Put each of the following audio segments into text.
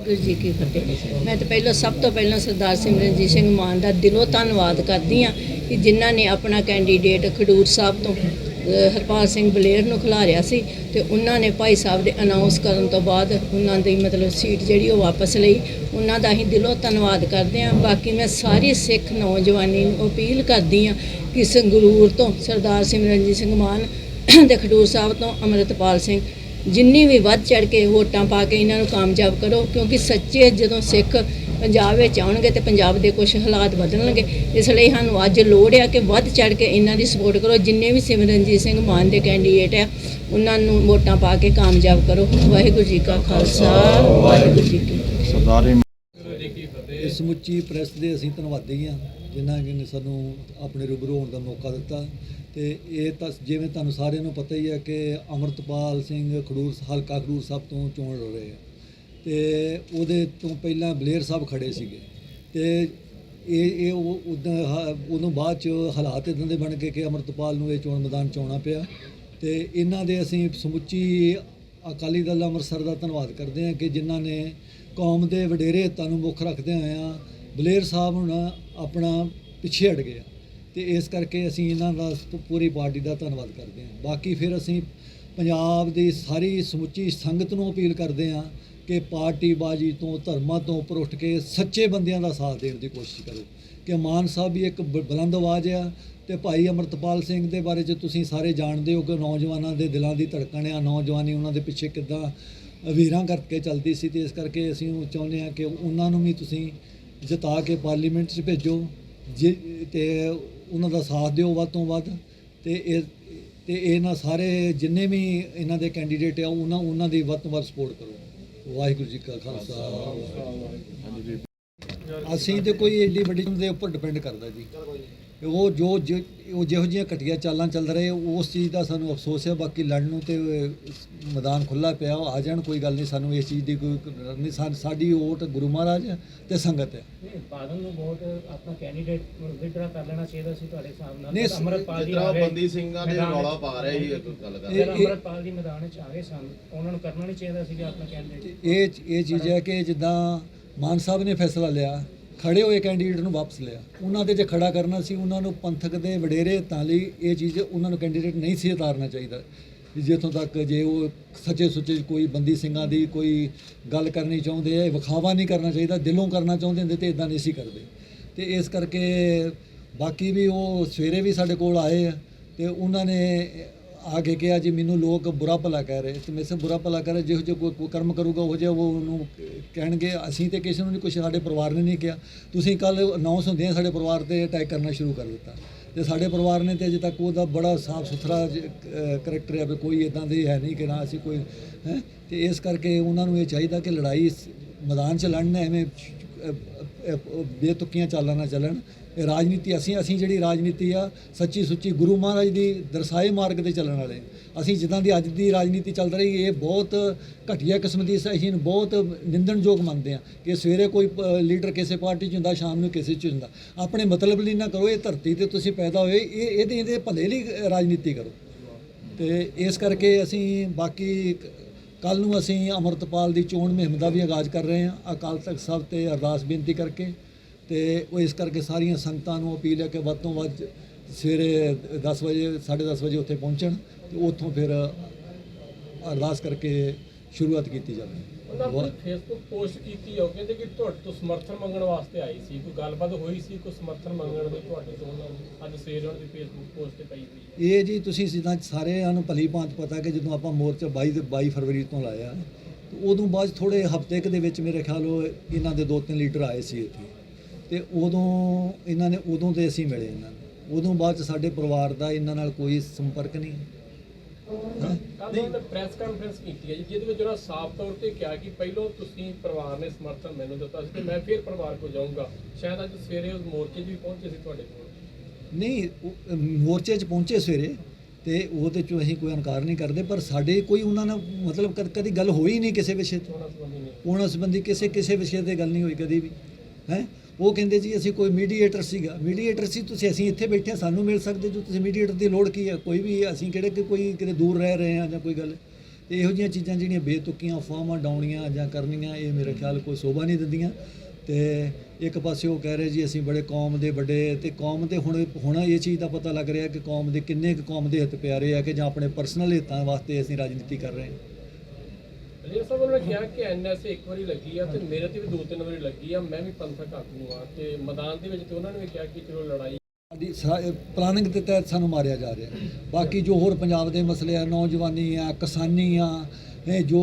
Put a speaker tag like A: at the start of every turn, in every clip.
A: ਵਾਹਿਗੁਰੂ ਜੀ ਕੀ ਫਤਿਹ। ਮੈਂ ਤਾਂ ਪਹਿਲਾਂ ਸਭ ਤੋਂ ਪਹਿਲਾਂ ਸਰਦਾਰ ਸਿਮਰਨਜੀਤ ਸਿੰਘ ਮਾਨ ਦਾ ਦਿਲੋਂ ਧੰਨਵਾਦ ਕਰਦੀ ਹਾਂ ਕਿ ਜਿਨ੍ਹਾਂ ਨੇ ਆਪਣਾ ਕੈਂਡੀਡੇਟ ਖਡੂਰ ਸਾਹਿਬ ਤੋਂ ਹਰਪਾਲ ਸਿੰਘ ਬਲੇਰ ਨੂੰ ਖਿਲਾਰਿਆ ਸੀ ਤੇ ਉਹਨਾਂ ਨੇ ਭਾਈ ਸਾਹਿਬ ਦੇ ਅਨਾਉਂਸ ਕਰਨ ਤੋਂ ਬਾਅਦ ਉਹਨਾਂ ਦੀ ਮਤਲਬ ਸੀਟ ਜਿਹੜੀ ਉਹ ਵਾਪਸ ਲਈ। ਉਹਨਾਂ ਦਾ ਹੀ ਦਿਲੋਂ ਧੰਨਵਾਦ ਕਰਦੇ ਹਾਂ। ਬਾਕੀ ਮੈਂ ਸਾਰੀ ਸਿੱਖ ਨੌਜਵਾਨੀ ਨੂੰ ਅਪੀਲ ਕਰਦੀ ਹਾਂ ਕਿ ਸੰਗਰੂਰ ਤੋਂ ਸਰਦਾਰ ਸਿਮਰਨਜੀਤ ਸਿੰਘ ਮਾਨ ਤੇ ਖਡੂਰ ਸਾਹਿਬ ਤੋਂ ਅੰਮ੍ਰਿਤਪਾਲ ਸਿੰਘ ਜਿੰਨੀ ਵੀ ਵੱਧ ਚੜ ਕੇ ਵੋਟਾਂ ਪਾ ਕੇ ਇਹਨਾਂ ਨੂੰ ਕਾਮਯਾਬ ਕਰੋ ਕਿਉਂਕਿ ਸੱਚੇ ਜਦੋਂ ਸਿੱਖ ਪੰਜਾਬ ਵਿੱਚ ਆਉਣਗੇ ਤੇ ਪੰਜਾਬ ਦੇ ਕੁਝ ਹਾਲਾਤ ਬਦਲਣਗੇ। ਇਸ ਲਈ ਸਾਨੂੰ ਅੱਜ ਲੋੜ ਆ ਕਿ ਵੱਧ ਚੜ ਕੇ ਇਹਨਾਂ ਦੀ ਸਪੋਰਟ ਕਰੋ। ਜਿੰਨੇ ਵੀ ਸਿਮਰਨਜੀਤ ਸਿੰਘ ਮਾਨ ਦੇ ਕੈਂਡੀਡੇਟ ਆ ਉਹਨਾਂ ਨੂੰ ਵੋਟਾਂ ਪਾ ਕੇ ਕਾਮਯਾਬ ਕਰੋ। ਵਾਹਿਗੁਰੂ ਜੀ ਕਾ ਖਾਲਸਾ। ਵਾਹਿਗੁਰੂ ਜੀ ਕੀ ਫਤਿਹ।
B: ਸਰਦਾਰੀ
C: ਇਹ ਸਮੁੱਚੀ ਪ੍ਰੈਸ ਦੇ ਅਸੀਂ ਧੰਨਵਾਦੀ ਹਾਂ ਜਿਨ੍ਹਾਂ ਨੇ ਸਾਨੂੰ ਆਪਣੇ ਰੂਬਰੂ ਹੋਣ ਦਾ ਮੌਕਾ ਦਿੱਤਾ। ਤੇ ਇਹ ਤਾਂ ਜਿਵੇਂ ਤੁਹਾਨੂੰ ਸਾਰਿਆਂ ਨੂੰ ਪਤਾ ਹੀ ਹੈ ਕਿ ਅਮਰਤਪਾਲ ਸਿੰਘ ਖਡੂਰ, ਹਲਕਾ ਖਡੂਰ ਸਾਹਿਬ ਤੋਂ ਚੋਣ ਲੜ ਰਹੇ ਆ। ਤੇ ਉਹਦੇ ਤੋਂ ਪਹਿਲਾਂ ਬਲੇਰ ਸਾਹਿਬ ਖੜੇ ਸੀਗੇ। ਤੇ ਇਹ ਇਹ ਉਹ ਉਦੋਂ ਉਦੋਂ ਬਾਅਦ ਚ ਹਾਲਾਤ ਇਦਾਂ ਦੇ ਬਣ ਗਏ ਕਿ ਅਮਰਤਪਾਲ ਨੂੰ ਇਹ ਚੋਣ ਮੈਦਾਨ ਚ ਆਉਣਾ ਪਿਆ। ਤੇ ਇਹਨਾਂ ਦੇ ਅਸੀਂ ਸਮੁੱਚੀ ਅਕਾਲੀ ਦਲ ਅੰਮ੍ਰਿਤਸਰ ਦਾ ਧੰਨਵਾਦ ਕਰਦੇ ਹਾਂ ਕਿ ਜਿਨ੍ਹਾਂ ਨੇ ਕੌਮ ਦੇ ਵਡੇਰੇ ਹਿੱਤਾਂ ਨੂੰ ਮੁੱਖ ਰੱਖਦੇ ਹੋਇਆਂ ਬਲੇਰ ਸਾਹਿਬ ਹੁਣ ਆਪਣਾ ਪਿੱਛੇ ਹਟ ਗਏ ਤੇ ਇਸ ਕਰਕੇ ਅਸੀਂ ਇਹਨਾਂ ਦਾ ਪੂਰੀ ਪਾਰਟੀ ਦਾ ਧੰਨਵਾਦ ਕਰਦੇ ਹਾਂ। ਬਾਕੀ ਫਿਰ ਅਸੀਂ ਪੰਜਾਬ ਦੀ ਸਾਰੀ ਸਮੁੱਚੀ ਸੰਗਤ ਨੂੰ ਅਪੀਲ ਕਰਦੇ ਹਾਂ ਕਿ ਪਾਰਟੀ ਬਾਜੀ ਤੋਂ, ਧਰਮਾਂ ਤੋਂ ਉੱਪਰ ਉੱਠ ਕੇ ਸੱਚੇ ਬੰਦਿਆਂ ਦਾ ਸਾਥ ਦੇਣ ਦੀ ਕੋਸ਼ਿਸ਼ ਕਰੋ। ਕਿ ਮਾਨ ਸਾਹਿਬ ਵੀ ਇੱਕ ਬ- ਬੁਲੰਦ ਆਵਾਜ਼ ਆ ਤੇ ਭਾਈ ਅਮਰਤਪਾਲ ਸਿੰਘ ਦੇ ਬਾਰੇ ਚ ਤੁਸੀਂ ਸਾਰੇ ਜਾਣਦੇ ਹੋ ਕਿ ਨੌਜਵਾਨਾਂ ਦੇ ਦਿਲਾਂ ਦੀ ਧੜਕਣ ਆ, ਨੌਜਵਾਨੀ ਉਹਨਾਂ ਦੇ ਪਿੱਛੇ ਕਿੱਦਾਂ ਵੀਰਾਂ ਕਰਕੇ ਚੱਲਦੀ ਸੀ ਤੇ ਇਸ ਕਰਕੇ ਅਸੀਂ ਉਹ ਚਾਹੁੰਦੇ ਹਾਂ ਕਿ ਉਹਨਾਂ ਨੂੰ ਵੀ ਤੁਸੀਂ ਜਿਤਾ ਕੇ ਪਾਰਲੀਮੈਂਟ 'ਚ ਭੇਜੋ। ਜੇ ਤੇ ਉਹਨਾਂ ਦਾ ਸਾਥ ਦਿਓ ਵੱਧ ਤੋਂ ਵੱਧ ਤੇ ਇਹ ਤੇ ਇਹਨਾਂ ਸਾਰੇ ਜਿੰਨੇ ਵੀ ਇਹਨਾਂ ਦੇ ਕੈਂਡੀਡੇਟ ਆ ਉਹਨਾਂ ਉਹਨਾਂ ਦੀ ਵੱਧ ਤੋਂ ਵੱਧ ਸਪੋਰਟ ਕਰੋ। ਵਾਹਿਗੁਰੂ ਜੀ ਕਾ ਖਾਲਸਾ। ਅਸੀਂ ਤੇ ਕੋਈ ਏਡੀ ਵੱਡੀ ਦੇ ਉੱਪਰ ਡਿਪੈਂਡ ਕਰਦਾ ਜੀ। ਉਹ ਜੋ ਜੋ- ਉਹ ਜਿਹੋ ਜਿਹੀਆਂ ਘਟੀਆਂ ਚਾਲਾਂ ਚੱਲ ਰਹੇ ਉਸ ਚੀਜ਼ ਦਾ ਸਾਨੂੰ ਅਫਸੋਸ ਹੈ। ਬਾਕੀ ਲੜਨ ਨੂੰ ਤੇ ਅਹ, ਮੈਦਾਨ ਖੁੱਲਾ ਪਿਆ ਉਹ ਆ ਜਾਣ ਕੋਈ ਗੱਲ ਨਹੀਂ ਸਾਨੂੰ ਇਸ ਚੀਜ਼ ਦੀ ਕੋਈ ਨਹੀਂ। ਸਾ- ਸਾਡੀ ਵੋਟ ਗੁਰੂ ਮਹਾਰਾਜ ਤੇ ਸੰਗਤ ਹੈ।
D: ਨਹੀਂ, ਬਾਦਲ ਨੂੰ ਵੋਟ ਆਪਣਾ ਕੈਂਡੀਡੇਟ ਵਿਦਡਰਾ ਕਰ ਲੈਣਾ ਚਾਹੀਦਾ ਸੀ ਤੁਹਾਡੇ ਹਿਸਾਬ ਨਾਲ।
C: ਨਹੀਂ,
D: ਫਿਰ ਅੰਮ੍ਰਿਤਪਾਲ ਜੀ
E: ਜਿਸ
D: ਆ
E: ਤਰ੍ਹਾਂ
D: ਗਏ
E: ਬੰਦੀ ਸਿੰਘਾਂ ਦੇ
D: ਮੈਦਾਨ
E: ਰੌਲਾ
D: ਵਿੱਚ।
E: ਪਾ ਰਹੇ ਸੀ ਇੱਕ ਗੱਲ ਕਰ
C: ਇਹ-
D: ਫਿਰ ਅੰਮ੍ਰਿਤਪਾਲ ਜੀ ਮੈਦਾਨ ਵਿੱਚ ਆ ਗਏ ਸਨ ਉਹਨਾਂ ਨੂੰ ਕਰਨਾ ਨਹੀਂ ਚਾਹੀਦਾ ਸੀਗਾ ਆਪਣਾ ਕੈਂਡੀਡੇਟ
C: ਇਹ ਇਹ ਚੀਜ਼ ਹੈ ਕਿ ਜਿੱਦਾਂ ਮਾਨ ਸਾਹਿਬ ਨੇ ਫੈਸਲਾ ਲਿਆ ਖੜੇ ਹੋਏ ਕੈਂਡੀਡੇਟ ਨੂੰ ਵਾਪਸ ਲਿਆ। ਉਹਨਾਂ ਦੇ ਜੇ ਖੜਾ ਕਰਨਾ ਸੀ, ਉਹਨਾਂ ਨੂੰ ਪੰਥਕ ਦੇ ਵਡੇਰੇ ਹਿੱਤਾਂ ਲਈ ਇਹ ਚੀਜ਼ ਉਹਨਾਂ ਨੂੰ ਕੈਂਡੀਡੇਟ ਨਹੀਂ ਸੀ ਉਤਾਰਨਾ ਚਾਹੀਦਾ। ਜਿੱਥੋਂ ਤੱਕ ਜੇ ਉਹ ਸੱਚੇ ਸੁੱਚੇ ਕੋਈ ਬੰਦੀ ਸਿੰਘਾਂ ਦੀ ਕੋਈ ਗੱਲ ਕਰਨੀ ਚਾਹੁੰਦੇ ਆ ਵਿਖਾਵਾ ਨਹੀਂ ਕਰਨਾ ਚਾਹੀਦਾ, ਦਿਲੋਂ ਕਰਨਾ ਚਾਹੁੰਦੇ ਹੁੰਦੇ ਤੇ ਇਦਾਂ ਨਹੀਂ ਸੀ ਕਰਦੇ। ਤੇ ਇਸ ਕਰਕੇ ਬਾਕੀ ਵੀ ਉਹ ਸਵੇਰੇ ਵੀ ਸਾਡੇ ਕੋਲ ਆਏ ਆ ਤੇ ਉਹਨਾਂ ਨੇ ਆ ਕੇ ਕਿਹਾ ਜੀ ਮੈਨੂੰ ਲੋਕ ਬੁਰਾ ਭਲਾ ਕਹਿ ਰਹੇ। ਤੇ ਮੈਂ ਬੁਰਾ ਭਲਾ ਕਰ ਰਹੇ ਜਿਹੋ ਜਿਹਾ ਕੋਈ ਕਰਮ ਕਰੂਗਾ ਉਹ ਜਿਹਾ ਉਹ ਉਹਨੂੰ ਕਹਿਣਗੇ। ਅਸੀਂ ਤੇ ਕਿਸੇ ਨੂੰ ਨਹੀਂ ਕੁਛ ਸਾਡੇ ਪਰਿਵਾਰ ਨੇ ਨਹੀਂ ਕਿਹਾ। ਤੁਸੀਂ ਕੱਲ ਅਨਾਉਂਸ ਹੁੰਦੇ ਆ ਸਾਡੇ ਪਰਿਵਾਰ ਤੇ ਅਟੈਕ ਕਰਨਾ ਸ਼ੁਰੂ ਕਰ ਦਿੱਤਾ। ਤੇ ਸਾਡੇ ਪਰਿਵਾਰ ਨੇ ਤੇ ਅਜੇ ਤੱਕ ਉਹਦਾ ਬੜਾ ਸਾਫ਼ ਸੁਥਰਾ ਕਰੈਕਟਰ ਹੈ ਵੀ ਕੋਈ ਇਦਾਂ ਦੇ ਹੈ ਨਹੀਂ ਕਿ ਨਾ ਅਸੀਂ ਕੋਈ ਹੈ? ਤੇ ਇਸ ਕਰਕੇ ਉਹਨਾਂ ਨੂੰ ਇਹ ਚਾਹੀਦਾ ਕਿ ਲੜਾਈ ਮੈਦਾਨ 'ਚ ਲੜਨਾ ਐਵੇਂ ਅਹ, ਬੇਤੁਕੀਆਂ ਚਾਲਾਂ ਨਾ ਚੱਲਣ। ਰਾਜਨੀਤੀ, ਅਸੀਂ ਅਸੀਂ ਜਿਹੜੀ ਰਾਜਨੀਤੀ ਆ, ਸੱਚੀ ਸੁੱਚੀ ਗੁਰੂ ਮਹਾਰਾਜ ਦੀ ਦਰਸਾਏ ਮਾਰਗ ਤੇ ਚੱਲਣ ਵਾਲੇ। ਅਸੀਂ ਜਿੱਦਾਂ ਦੀ ਅੱਜ ਦੀ ਰਾਜਨੀਤੀ ਚੱਲ ਰਹੀ, ਇਹ ਬਹੁਤ ਘਟੀਆ ਕਿਸਮ ਦੀ ਅਸੀਂ ਬਹੁਤ ਨਿੰਦਣਯੋਗ ਮੰਨਦੇ ਆ ਕਿ ਸਵੇਰੇ ਕੋਈ ਪ- ਲੀਡਰ ਕਿਸੇ ਪਾਰਟੀ 'ਚ ਹੁੰਦਾ, ਸ਼ਾਮ ਨੂੰ ਕਿਸੇ 'ਚ ਹੁੰਦਾ। ਆਪਣੇ ਮਤਲਬ ਲਈ ਨਾ ਕਰੋ, ਇਹ ਧਰਤੀ ਤੇ ਤੁਸੀਂ ਪੈਦਾ ਹੋਏ, ਇਹ ਇਹਦੇ ਇਹਦੇ ਭਲੇ ਲਈ ਰਾਜਨੀਤੀ ਕਰੋ। ਤੇ ਇਸ ਕਰਕੇ ਅਸੀਂ ਬਾਕੀ ਕੱਲ ਨੂੰ ਅਸੀਂ ਅਮਰਤਪਾਲ ਦੀ ਚੋਣ ਮੁਹਿੰਮ ਦਾ ਵੀ ਆਗਾਜ਼ ਕਰ ਰਹੇ ਹਾਂ। ਅਕਾਲ ਤਖਤ ਸਾਹਿਬ ਤੇ ਅਰਦਾਸ ਬੇਨਤੀ ਕਰਕੇ ਤੇ ਉਹ ਇਸ ਕਰਕੇ ਸਾਰੀਆਂ ਸੰਗਤਾਂ ਨੂੰ ਅਪੀਲ ਹੈ ਕਿ ਵੱਧ ਤੋਂ ਵੱਧ ਸਵੇਰੇ 10 ਵਜੇ 10:30 ਵਜੇ ਉੱਥੇ ਪਹੁੰਚਣ ਤੇ ਉੱਥੋਂ ਫਿਰ ਅਰਦਾਸ ਕਰਕੇ ਸ਼ੁਰੂਆਤ ਕੀਤੀ ਜਾਵੇ।
F: ਉਹਨਾਂ ਫੇਸਬੁੱਕ ਪੋਸਟ ਕੀਤੀ ਹੋ ਕਹਿੰਦੇ ਕਿ ਤੁਹਾਡੇ ਤੋਂ ਸਮਰਥਨ ਮੰਗਣ ਵਾਸਤੇ ਆਈ ਸੀ। ਕੋਈ ਗੱਲਬਾਤ ਹੋਈ ਸੀ ਕੋਈ ਸਮਰਥਨ ਮੰਗਣ ਦੀ ਤੁਹਾਡੇ ਤੋਂ? ਅੱਜ ਸਵੇਰ ਉਹਨਾਂ ਦੀ ਫੇਸਬੁੱਕ ਪੋਸਟ ਤੇ ਪਈ ਹੋਈ ਹੈ
C: ਇਹ ਜੀ ਤੁਸੀਂ ਜਿੱਦਾਂ ਸਾਰਿਆਂ ਨੂੰ ਭਲੀ ਭਾਂਤ ਪਤਾ ਕਿ ਜਦੋਂ ਆਪਾਂ ਮੋਰਚਾ 22 ਦੇ 22 ਫਰਵਰੀ ਤੋਂ ਲਾਇਆ ਤੇ ਉਦੋਂ ਬਾਅਦ ਥੋੜੇ ਹਫ਼ਤੇ ਕੁ ਦੇ ਵਿੱਚ ਮੇਰੇ ਖਿਆਲ ਉਹ ਇਹਨਾਂ ਦੇ ਦੋ ਤਿੰਨ ਲੀਡਰ ਆਏ ਸੀ ਇੱਥੇ। ਤੇ ਉਦੋਂ ਇਹਨਾਂ ਨੇ ਉਦੋਂ ਤੇ ਅਸੀਂ ਮਿਲੇ ਇਹਨਾਂ ਨੂੰ। ਉਦੋਂ ਬਾਅਦ 'ਚ ਸਾਡੇ ਪਰਿਵਾਰ ਦਾ ਇਹਨਾਂ ਨਾਲ ਕੋਈ ਸੰਪਰਕ ਨਹੀਂ।
F: ਕੱਲ੍ਹ ਪ੍ਰੈਸ ਕਾਨਫਰੰਸ ਕੀਤੀ ਹੈ ਜੀ ਜਿਹਦੇ ਵਿੱਚ ਉਹਨਾਂ ਸਾਫ਼ ਤੌਰ ਤੇ ਕਿਹਾ ਕਿ ਪਹਿਲਾਂ ਤੁਸੀਂ ਪਰਿਵਾਰ ਨੇ ਸਮਰਥਨ ਮੈਨੂੰ ਦਿੱਤਾ ਸੀ ਤੇ ਮੈਂ ਫਿਰ ਪਰਿਵਾਰ ਕੋਲ ਜਾਊਂਗਾ। ਸ਼ਾਇਦ ਅੱਜ ਸਵੇਰੇ ਉਸ ਮੋਰਚੇ 'ਚ ਵੀ ਪਹੁੰਚੇ ਸੀ ਤੁਹਾਡੇ ਕੋਲ।
C: ਨਹੀਂ ਮੋਰਚੇ 'ਚ ਪਹੁੰਚੇ ਸਵੇਰੇ ਤੇ ਉਹਦੇ 'ਚੋਂ ਅਸੀਂ ਕੋਈ ਇਨਕਾਰ ਨਹੀਂ ਕਰਦੇ ਪਰ ਸਾਡੇ ਕੋਈ ਉਹਨਾਂ ਨਾਲ ਮਤਲਬ ਕਦ- ਗੱਲ ਹੋਈ ਨਹੀਂ ਕਿਸੇ ਵਿਸ਼ੇ ਤੇ
F: ਉਹਨਾਂ ਸੰਬੰਧੀ
C: ਕਿਸੇ ਕਿਸੇ ਵਿਸ਼ੇ ਤੇ ਗੱਲ ਨਹੀਂ ਹੋਈ ਕਦੀ ਵੀ। ਹੈ? ਉਹ ਕਹਿੰਦੇ ਜੀ, ਅਸੀਂ ਕੋਈ ਮੀਡੀਏਟਰ ਸੀਗਾ। ਮੀਡੀਏਟਰ ਸੀ, ਤੁਸੀਂ ਅਸੀਂ ਇੱਥੇ ਬੈਠੇ ਹਾਂ, ਸਾਨੂੰ ਮਿਲ ਸਕਦੇ ਜੋ ਤੁਸੀਂ ਮੀਡੀਏਟਰ ਦੀ ਲੋੜ ਕੀ ਹੈ? ਕੋਈ ਵੀ ਅਸੀਂ ਕਿਹੜੇ ਕਿ ਕੋਈ ਕਿਤੇ ਦੂਰ ਰਹਿ ਰਹੇ ਹਾਂ ਜਾਂ ਕੋਈ ਗੱਲ। ਤੇ ਇਹੋ ਜਿਹੀਆਂ ਚੀਜ਼ਾਂ ਜਿਹੜੀਆਂ ਬੇਤੁਕੀਆਂ ਅਫਵਾਹਾਂ ਡਾਉਣੀਆਂ ਜਾਂ ਕਰਨੀਆਂ, ਇਹ ਮੇਰੇ ਖਿਆਲ ਕੋਈ ਸ਼ੋਭਾ ਨਹੀਂ ਦਿੰਦੀਆਂ। ਤੇ ਇੱਕ ਪਾਸੇ ਉਹ ਕਹਿ ਰਹੇ ਜੀ, ਅਸੀਂ ਬੜੇ ਕੌਮ ਦੇ ਵੱਡੇ, ਤੇ ਕੌਮ ਦੇ ਹੁਣ ਹੁਣ ਇਹ ਚੀਜ਼ ਦਾ ਪਤਾ ਲੱਗ ਰਿਹਾ ਕਿ ਕੌਮ ਦੇ ਕਿੰਨੇ ਕੁ ਕੌਮ ਦੇ ਹਿੱਤ ਪਿਆਰੇ ਆ ਕਿ ਜਾਂ ਆਪਣੇ ਪਰਸਨਲ ਹਿੱਤਾਂ ਵਾਸਤੇ ਅਸੀਂ ਰਾਜਨੀਤੀ ਕਰ ਰਹੇ ਹਾਂ।
F: ਜੀ ਸਾਹਿਬ ਉਹਨਾਂ ਨੇ ਕਿਹਾ ਕਿ ਐਨਐਸਏ ਇੱਕ ਵਾਰੀ ਲੱਗੀ ਆ ਤੇ ਮੇਰੇ ਤੇ ਵੀ ਦੋ ਤਿੰਨ ਵਾਰੀ ਲੱਗੀ ਆ ਮੈਂ ਵੀ ਪੰਥਕ ਆਗੂ ਆ ਤੇ ਮੈਦਾਨ ਦੇ ਵਿੱਚ ਤੇ ਉਹਨਾਂ ਨੇ ਵੀ ਕਿਹਾ ਕਿ ਚਲੋ ਲੜਾਈ
C: ਸਾਡੀ ਪਲਾਨਿੰਗ ਦੇ ਤਹਿਤ ਸਾਨੂੰ ਮਾਰਿਆ ਜਾ ਰਿਹਾ। ਬਾਕੀ ਜੋ ਹੋਰ ਪੰਜਾਬ ਦੇ ਮਸਲੇ ਆ ਨੌਜਵਾਨੀ ਆ ਕਿਸਾਨੀ ਆ ਇਹ ਜੋ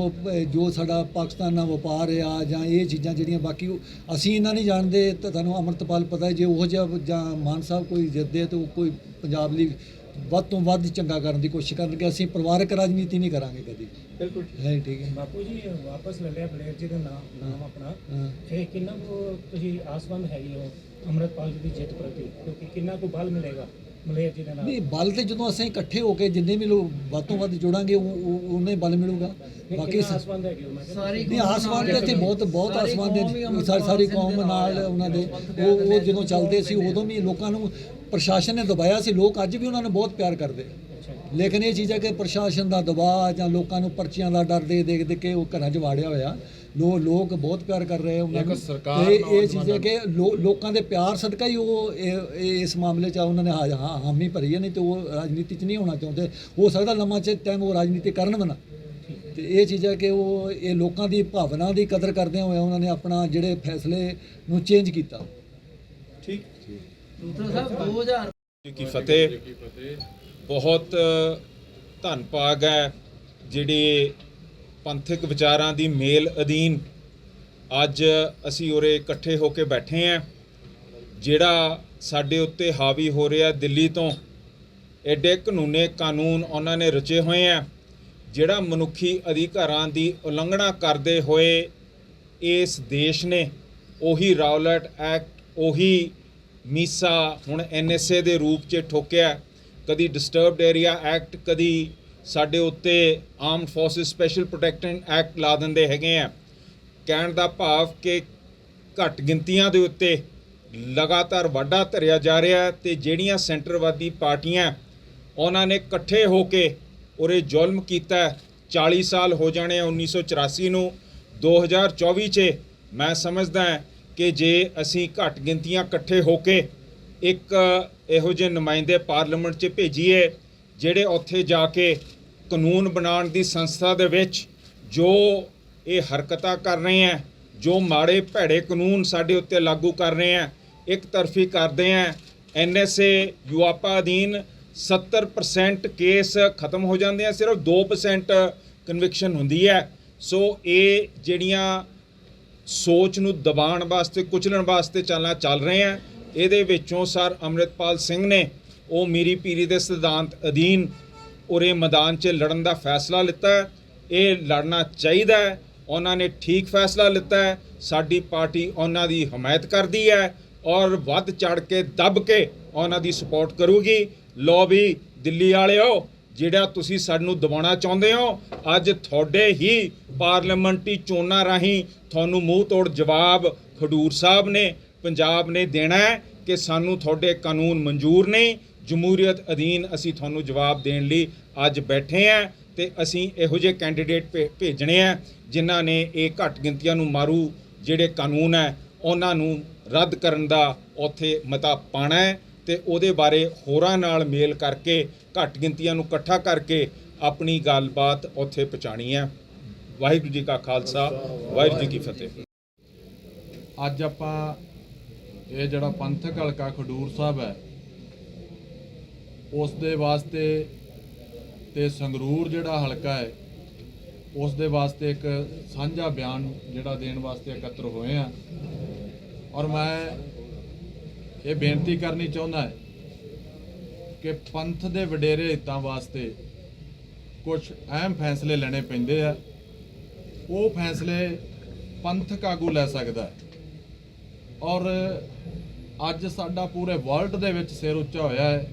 C: ਜੋ ਸਾਡਾ ਪਾਕਿਸਤਾਨ ਨਾਲ ਵਪਾਰ ਆ ਜਾਂ ਇਹ ਚੀਜ਼ਾਂ ਜਿਹੜੀਆਂ ਬਾਕੀ ਅਸੀਂ ਇਹਨਾਂ ਨਹੀਂ ਜਾਣਦੇ ਤੁਹਾਨੂੰ ਅਮਰਤਪਾਲ ਪਤਾ ਹੈ ਜੇ ਉਹ ਜਿਹਾ ਜਾਂ ਮਾਨ ਸਾਹਿਬ ਕੋਈ ਜਿੱਦੇ ਤਾਂ ਉਹ ਕੋਈ ਪੰਜਾਬ ਲਈ ਵੱਧ ਤੋਂ ਵੱਧ ਚੰਗਾ ਕਰਨ ਦੀ ਕੋਸ਼ਿਸ਼ ਕਰਨਗੇ ਅਸੀਂ ਪਰਿਵਾਰਕ ਰਾਜਨੀਤੀ ਨਹੀਂ ਕਰਾਂਗੇ ਕਦੀ।
F: ਬਿਲਕੁਲ।
C: ਹੈ ਠੀਕ ਹੈ।
D: ਬਾਪੂ ਜੀ ਵਾਪਸ ਲੈ ਲਿਆ ਬਲੇਰ ਜੀ ਦਾ ਨਾਮ ਨਾਮ ਆਪਣਾ। ਇਹ ਕਿੰਨਾ ਕੁ ਤੁਸੀਂ ਆਸਵੰਦ ਹੈਗੀ ਹੋ ਅੰਮ੍ਰਿਤਪਾਲ ਜੀ ਦੀ ਜਿੱਤ ਪ੍ਰਤੀ? ਕਿਉਂਕਿ ਕਿੰਨਾ ਕੁ ਬਲ ਮਿਲੇਗਾ ਮਲੇਰ ਜੀ ਦੇ ਨਾਲ?
C: ਨਹੀਂ ਬਲ ਤੇ ਜਦੋਂ ਅਸੀਂ ਇਕੱਠੇ ਹੋ ਕੇ ਜਿੰਨੇ ਵੀ ਲੋਕ ਵੱਧ ਤੋਂ ਵੱਧ ਜੋੜਾਂਗੇ ਉਹ ਉਹ- ਉਹਨੇ ਬਲ ਮਿਲੂਗਾ। ਬਾਕੀ
D: ਆਸਵੰਦ ਹੈਗੇ ਹੋ? ਮੈਂ ਕਿਹਾ
B: ਸਾਰੀ
C: ਨਹੀਂ ਆਸਮਾਨ ਦੇ ਇੱਥੇ ਬਹੁਤ ਬਹੁਤ ਆਸਮਾਨ ਦੇ ਸਾਰੀ ਸਾਰੀ ਕੌਮ ਨਾਲ ਉਹਨਾਂ ਦੇ। ਉਹ ਉਹ ਜਦੋਂ ਚੱਲਦੇ ਸੀ ਉਦੋਂ ਵੀ ਲੋਕਾਂ ਨੂੰ ਪ੍ਰਸ਼ਾਸਨ ਨੇ ਦਬਾਇਆ ਸੀ ਲੋਕ ਅੱਜ ਵੀ ਉਹਨਾਂ ਨੂੰ ਬਹੁਤ ਪਿਆਰ ਕਰਦੇ ਲੇਕਿਨ ਇਹ ਚੀਜ਼ ਹੈ ਕਿ ਪ੍ਰਸ਼ਾਸਨ ਦਾ ਦਬਾਅ ਜਾਂ ਲੋਕਾਂ ਨੂੰ ਪਰਚੀਆਂ ਦਾ ਡਰ ਦੇ ਦੇ ਦੇ ਕੇ ਉਹ ਘਰਾਂ 'ਚ ਵਾੜਿਆ ਹੋਇਆ। ਲੋ ਲੋਕ ਬਹੁਤ ਪਿਆਰ ਕਰ ਰਹੇ ਆ ਉਹਨਾਂ ਨੂੰ। ਤੇ ਇਹ ਚੀਜ਼ ਹੈ ਕਿ ਲੋ- ਲੋਕਾਂ ਦੇ ਪਿਆਰ ਸਦਕਾ ਹੀ ਉਹ ਇਹ- ਇਸ ਮਾਮਲੇ 'ਚ ਉਹਨਾਂ ਨੇ ਹਾਂ ਹਾਂ ਹਾਮੀ ਭਰੀ ਹੈ ਨਹੀਂ ਤੇ ਉਹ ਰਾਜਨੀਤੀ 'ਚ ਨਹੀਂ ਹੋਣਾ ਚਾਹੁੰਦੇ। ਹੋ ਸਕਦਾ ਲੰਮਾ ਚਿਰ ਟਾਈਮ ਉਹ ਰਾਜਨੀਤੀ ਕਰਨ ਵੀ ਨਾ। ਤੇ ਇਹ ਚੀਜ਼ ਹੈ ਕਿ ਉਹ ਇਹ ਲੋਕਾਂ ਦੀ ਭਾਵਨਾ ਦੀ ਕਦਰ ਕਰਦਿਆਂ ਹੋਇਆ ਉਹਨਾਂ ਨੇ ਆਪਣਾ ਜਿਹੜੇ ਫੈਸਲੇ ਨੂੰ ਚੇਂਜ ਕੀਤਾ।
B: 2000
E: ਜੀ ਕੀ ਫਤਿਹ। ਬਹੁਤ ਧੰਨ ਭਾਗ ਹੈ ਜਿਹੜੇ ਪੰਥਕ ਵਿਚਾਰਾਂ ਦੀ ਮੇਲ ਅਧੀਨ ਅੱਜ ਅਸੀਂ ਉਰੇ ਇਕੱਠੇ ਹੋ ਕੇ ਬੈਠੇ ਹਾਂ। ਜਿਹੜਾ ਸਾਡੇ ਉੱਤੇ ਹਾਵੀ ਹੋ ਰਿਹਾ ਦਿੱਲੀ ਤੋਂ ਐਡੇ ਕਾਨੂੰਨੇ ਕਾਨੂੰਨ ਉਹਨਾਂ ਨੇ ਰਚੇ ਹੋਏ ਆ। ਜਿਹੜਾ ਮਨੁੱਖੀ ਅਧਿਕਾਰਾਂ ਦੀ ਉਲੰਘਣਾ ਕਰਦੇ ਹੋਏ ਇਸ ਦੇਸ਼ ਨੇ ਉਹੀ ਰਾਉਲਟ ਐਕਟ, ਉਹੀ ਮੀਸਾ ਹੁਣ ਐਨਐਸਏ ਦੇ ਰੂਪ 'ਚ ਠੋਕਿਆ ਕਦੀ ਡਿਸਟਰਬਡ ਏਰੀਆ ਐਕਟ ਕਦੀ ਸਾਡੇ ਉੱਤੇ armed forces special protection act ਲਾ ਦਿੰਦੇ ਹੈਗੇ ਆ। ਕਹਿਣ ਦਾ ਭਾਵ ਕਿ ਘੱਟ ਗਿਣਤੀਆਂ ਦੇ ਉੱਤੇ ਲਗਾਤਾਰ ਵਾਢਾ ਧਰਿਆ ਜਾ ਰਿਹਾ ਹੈ ਤੇ ਜਿਹੜੀਆਂ ਸੈਂਟਰਵਾਦੀ ਪਾਰਟੀਆਂ ਉਹਨਾਂ ਨੇ ਇਕੱਠੇ ਹੋ ਕੇ ਉਰੇ ਜ਼ੁਲਮ ਕੀਤਾ ਹੈ। 40 ਸਾਲ ਹੋ ਜਾਣੇ ਆ 1984 ਨੂੰ। 2024 'ਚ ਮੈਂ ਸਮਝਦਾ ਹਾਂ ਕਿ ਜੇ ਅਸੀਂ ਘੱਟ ਗਿਣਤੀਆਂ ਇਕੱਠੇ ਹੋ ਕੇ ਇੱਕ ਇਹੋ ਜਿਹੇ ਨੁਮਾਇੰਦੇ ਪਾਰਲੀਮੈਂਟ 'ਚ ਭੇਜੀਏ, ਜਿਹੜੇ ਉੱਥੇ ਜਾ ਕੇ ਕਾਨੂੰਨ ਬਣਾਉਣ ਦੀ ਸੰਸਥਾ ਦੇ ਵਿੱਚ ਜੋ ਇਹ ਹਰਕਤਾਂ ਕਰ ਰਹੇ ਹੈ, ਜੋ ਮਾੜੇ ਭੈੜੇ ਕਾਨੂੰਨ ਸਾਡੇ ਉੱਤੇ ਲਾਗੂ ਕਰ ਰਹੇ ਹੈ, ਇੱਕ ਤਰਫੀ ਕਰਦੇ ਹੈ ਐਨਐਸਏ ਯੂਆਪਾ ਅਧੀਨ 70% ਕੇਸ ਖਤਮ ਹੋ ਜਾਂਦੇ ਆ, ਸਿਰਫ 2% ਕਨਵਿਕਸ਼ਨ ਹੁੰਦੀ ਹੈ। ਸੋ ਇਹ ਜਿਹੜੀਆਂ ਸੋਚ ਨੂੰ ਦਬਾਉਣ ਵਾਸਤੇ, ਕੁਚਲਣ ਵਾਸਤੇ ਚੱਲਣਾ ਚੱਲ ਰਹੇ ਆ। ਇਹਦੇ ਵਿੱਚੋਂ ਸਰ ਅੰਮ੍ਰਿਤਪਾਲ ਸਿੰਘ ਨੇ ਉਹ ਮੀਰੀ ਪੀਰੀ ਦੇ ਸਿਧਾਂਤ ਅਧੀਨ ਉਰੇ ਮੈਦਾਨ 'ਚ ਲੜਨ ਦਾ ਫੈਸਲਾ ਲਿੱਤਾ ਇਹ ਲੜਨਾ ਚਾਹੀਦਾ ਹੈ। ਉਹਨਾਂ ਨੇ ਠੀਕ ਫੈਸਲਾ ਲਿੱਤਾ ਹੈ। ਸਾਡੀ ਪਾਰਟੀ ਉਹਨਾਂ ਦੀ ਹਮਾਇਤ ਕਰਦੀ ਹੈ ਔਰ ਵੱਧ ਚੜ ਕੇ ਦੱਬ ਕੇ ਉਹਨਾਂ ਦੀ ਸਪੋਰਟ ਕਰੂਗੀ। ਲੋ ਵੀ ਦਿੱਲੀ ਵਾਲਿਓ ਜਿਹੜਾ ਤੁਸੀਂ ਸਾਨੂੰ ਦਬਾਉਣਾ ਚਾਹੁੰਦੇ ਹੋ, ਅੱਜ ਤੁਹਾਡੇ ਹੀ ਪਾਰਲੀਮੈਂਟਰੀ ਚੋਣਾਂ ਰਾਹੀਂ ਤੁਹਾਨੂੰ ਮੂੰਹ ਤੋੜ ਜਵਾਬ ਖਡੂਰ ਸਾਹਿਬ ਨੇ, ਪੰਜਾਬ ਨੇ ਦੇਣਾ ਹੈ ਕਿ ਸਾਨੂੰ ਤੁਹਾਡੇ ਕਾਨੂੰਨ ਮਨਜ਼ੂਰ ਨਹੀਂ ਜਮਹੂਰੀਅਤ ਅਧੀਨ ਅਸੀਂ ਤੁਹਾਨੂੰ ਜਵਾਬ ਦੇਣ ਲਈ ਅੱਜ ਬੈਠੇ ਹਾਂ ਤੇ ਅਸੀਂ ਇਹੋ ਜਿਹੇ ਕੈਂਡੀਡੇਟ ਭੇ- ਭੇਜਣੇ ਆ, ਜਿਨ੍ਹਾਂ ਨੇ ਇਹ ਘੱਟ ਗਿਣਤੀਆਂ ਨੂੰ ਮਾਰੂ, ਜਿਹੜੇ ਕਾਨੂੰਨ ਹੈ, ਉਹਨਾਂ ਨੂੰ ਰੱਦ ਕਰਨ ਦਾ ਉੱਥੇ ਮਤਾ ਪਾਣਾ ਹੈ। ਤੇ ਉਹਦੇ ਬਾਰੇ ਹੋਰਾਂ ਨਾਲ ਮੇਲ ਕਰਕੇ, ਘੱਟ ਗਿਣਤੀਆਂ ਨੂੰ ਇਕੱਠਾ ਕਰਕੇ ਆਪਣੀ ਗੱਲਬਾਤ ਉੱਥੇ ਪਹੁੰਚਾਣੀ ਹੈ। ਵਾਹਿਗੁਰੂ ਜੀ ਕਾ ਖਾਲਸਾ, ਵਾਹਿਗੁਰੂ ਜੀ ਕੀ ਫਤਿਹ।
G: ਅੱਜ ਆਪਾਂ ਇਹ ਜਿਹੜਾ ਪੰਥਕ ਹਲਕਾ ਖਡੂਰ ਸਾਹਿਬ ਹੈ, ਉਸ ਦੇ ਵਾਸਤੇ ਤੇ ਸੰਗਰੂਰ ਜਿਹੜਾ ਹਲਕਾ ਹੈ, ਉਸ ਦੇ ਵਾਸਤੇ ਇੱਕ ਸਾਂਝਾ ਬਿਆਨ ਜਿਹੜਾ ਦੇਣ ਵਾਸਤੇ ਇਕੱਤਰ ਹੋਏ ਆ ਔਰ ਮੈਂ ਇਹ ਬੇਨਤੀ ਕਰਨੀ ਚਾਹੁੰਦਾ ਹੈ ਕਿ ਪੰਥ ਦੇ ਵਡੇਰੇ ਹਿੱਤਾਂ ਵਾਸਤੇ ਕੁਝ ਅਹਿਮ ਫੈਸਲੇ ਲੈਣੇ ਪੈਂਦੇ ਆ। ਉਹ ਫੈਸਲੇ ਪੰਥਕ ਆਗੂ ਲੈ ਸਕਦਾ ਔਰ ਅੱਜ ਸਾਡਾ ਪੂਰੇ ਵਰਲਡ ਦੇ ਵਿੱਚ ਸਿਰ ਉੱਚਾ ਹੋਇਆ ਹੈ।